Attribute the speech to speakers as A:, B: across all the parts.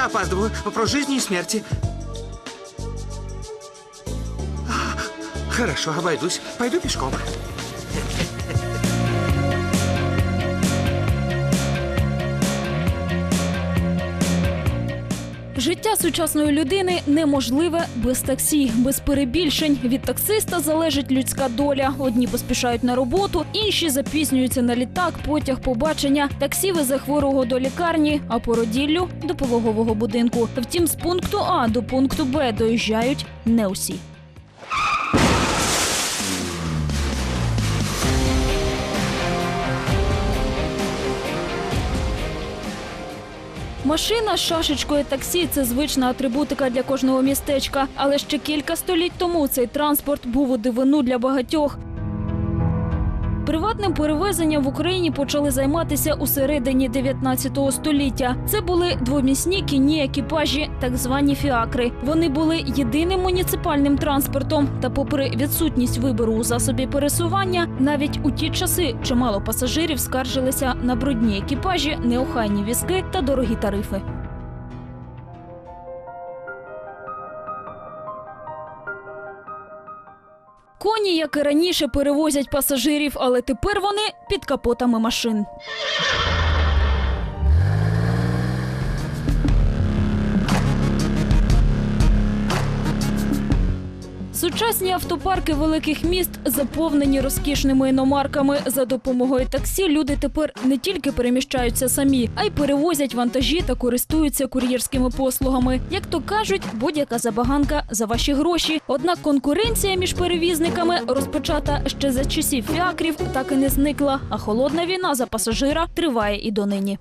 A: Я опаздываю. Про жизни и смерти. Хорошо, обойдусь. Пойду пешком.
B: Життя сучасної людини неможливе без таксі, без перебільшень. Від таксиста залежить людська доля. Одні поспішають на роботу, інші запізнюються на літак, потяг, побачення. Таксі везе хворого до лікарні, а породіллю до пологового будинку. Втім, з пункту А до пункту Б доїжджають не усі. Машина з шашечкою таксі це звична атрибутика для кожного містечка. Але ще кілька століть тому цей транспорт був у дивину для багатьох. Приватним перевезенням в Україні почали займатися у середині 19 століття. Це були двомісні кінні екіпажі, так звані фіакри. Вони були єдиним муніципальним транспортом. Та, попри відсутність вибору у засобі пересування, навіть у ті часи чимало пасажирів скаржилися на брудні екіпажі, неохайні візки та дорогі тарифи. Коні, як і раніше, перевозять пасажирів, але тепер вони під капотами машин. Сучасні автопарки великих міст заповнені розкішними іномарками. За допомогою таксі люди тепер не тільки переміщаються самі, а й перевозять вантажі та користуються кур'єрськими послугами. Як то кажуть, будь-яка забаганка за ваші гроші. Однак конкуренція між перевізниками, розпочата ще за часів фіакрів, так і не зникла. А холодна війна за пасажира триває і донині.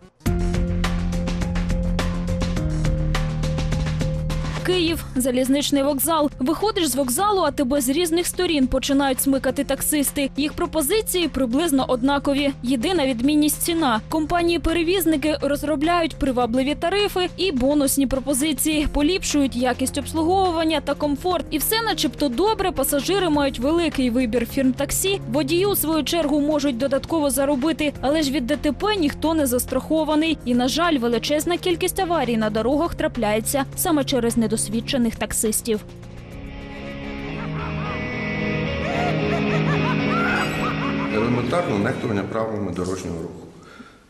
B: Київ, залізничний вокзал. Виходиш з вокзалу, а тебе з різних сторін починають смикати таксисти. Їх пропозиції приблизно однакові. Єдина відмінність ціна. Компанії-перевізники розробляють привабливі тарифи і бонусні пропозиції, поліпшують якість обслуговування та комфорт. І все, начебто, добре. Пасажири мають великий вибір фірм таксі. Водії у свою чергу можуть додатково заробити, але ж від ДТП ніхто не застрахований. І на жаль, величезна кількість аварій на дорогах трапляється саме через недосвідчених таксистів.
C: Елементарно нехтування правилами дорожнього руху.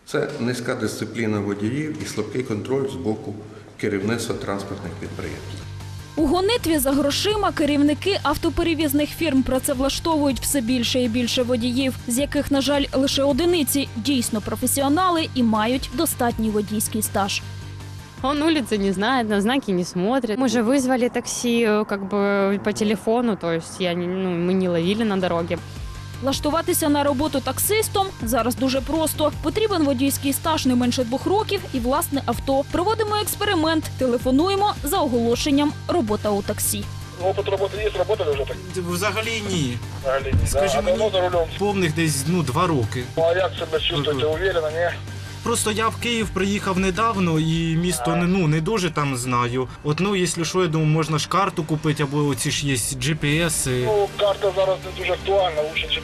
C: Це низька дисципліна водіїв і слабкий контроль з боку керівництва транспортних підприємств.
B: У гонитві за грошима керівники автоперевізних фірм працевлаштовують все більше і більше водіїв, з яких, на жаль, лише одиниці дійсно професіонали і мають достатній водійський стаж.
D: Он улицы не знает, на знаки не смотрит. Мы же вызвали такси э, как бы по телефону, то есть я не, ну, мы не ловили на дороге.
B: Влаштуватися на роботу таксистом зараз дуже просто. Потрібен водійський стаж не менше двох років і власне авто. Проводимо експеримент, телефонуємо за оголошенням робота у таксі.
E: Опыт работы есть, работали уже так?
F: Взагалі ні.
E: Взагалі, да.
F: Скажи
E: а давно
F: мені-
E: за рулем?
F: Повних десь ну два роки.
E: Ну, а як себе чувствуєте? Уверенно, ні?
F: Просто я в Київ приїхав недавно і місто не ну не дуже там знаю. От ну, якщо що, я думаю, можна ж карту купити, або оці ж є GPS. і
E: Ну, карта зараз не дуже актуальна, лучше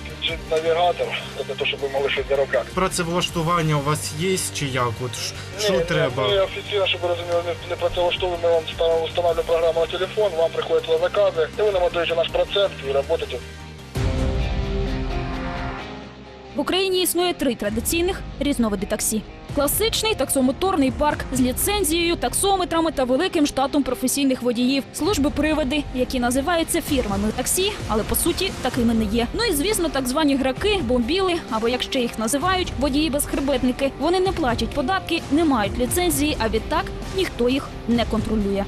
E: навігатор, для того, щоб ви могли щось заробляти.
F: Працевлаштування у вас є чи як? От що
E: Ні,
F: треба?
E: Ми офіційно, щоб ви розуміли, не, працевлаштовуємо, ми вам встановлюємо програму на телефон, вам приходять закази, і ви нам даєте наш процент і працюєте.
B: В Україні існує три традиційних різновиди таксі: класичний таксомоторний парк з ліцензією, таксометрами та великим штатом професійних водіїв, служби приводи, які називаються фірмами таксі, але по суті такими не є. Ну і звісно, так звані граки, бомбіли або як ще їх називають, водії безхребетники. Вони не платять податки, не мають ліцензії, а відтак ніхто їх не контролює.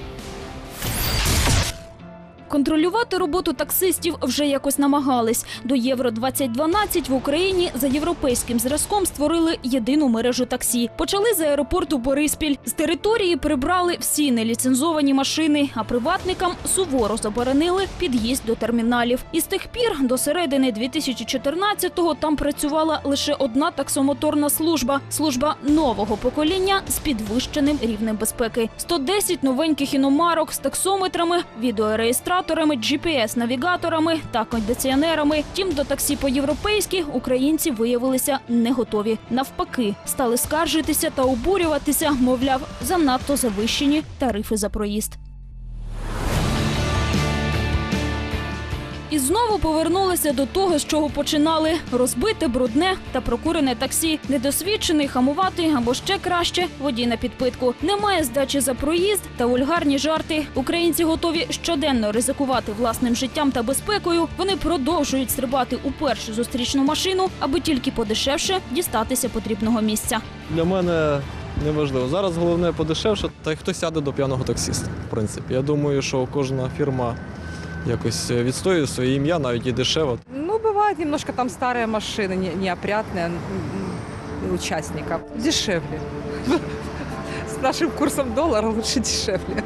B: Контролювати роботу таксистів вже якось намагались. До Євро 2012 в Україні за європейським зразком створили єдину мережу таксі. Почали з аеропорту Бориспіль. З території прибрали всі неліцензовані машини, а приватникам суворо заборонили під'їзд до терміналів. І з тих пір до середини 2014-го там працювала лише одна таксомоторна служба служба нового покоління з підвищеним рівнем безпеки. 110 новеньких іномарок з таксометрами, відеореєстраторами операторами, GPS-навігаторами та кондиціонерами. Тім до таксі по-європейськи українці виявилися не готові. Навпаки, стали скаржитися та обурюватися, мовляв, занадто завищені тарифи за проїзд. І знову повернулися до того, з чого починали: розбите, брудне та прокурене таксі, недосвідчений, хамувати або ще краще водій на підпитку. Немає здачі за проїзд та вульгарні жарти. Українці готові щоденно ризикувати власним життям та безпекою. Вони продовжують стрибати у першу зустрічну машину, аби тільки подешевше дістатися потрібного місця.
G: Для мене неважливо. Зараз головне подешевше, та й хто сяде до п'яного таксиста. В принципі, я думаю, що кожна фірма якось відстоює своє ім'я, навіть і дешево.
H: Ну, бывает немножко там старые машины, не, неопрятные м, м, участников. Дешевле. С нашим курсом доллара лучше дешевле.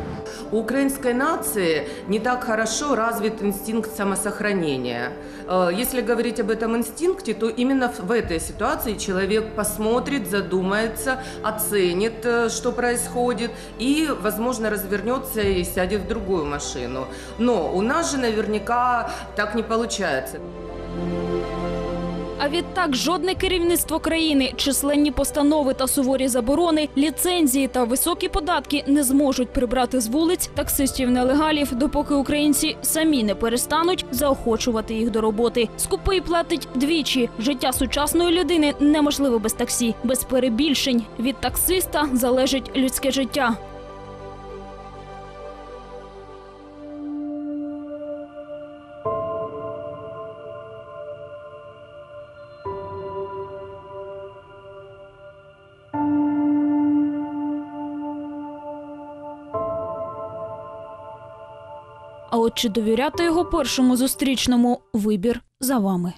I: У украинской нации не так хорошо развит инстинкт самосохранения. Э, Если говорить об этом инстинкте, то именно в- этой ситуации человек посмотрит, задумается, оценит, э, что происходит, и, возможно, развернется и сядет в другую машину. Но у нас же наверняка так не получается.
B: А відтак жодне керівництво країни, численні постанови та суворі заборони, ліцензії та високі податки не зможуть прибрати з вулиць таксистів-нелегалів, допоки українці самі не перестануть заохочувати їх до роботи. Скупий платить двічі. Життя сучасної людини неможливо без таксі, без перебільшень. Від таксиста залежить людське життя. От чи довіряти його першому зустрічному вибір за вами.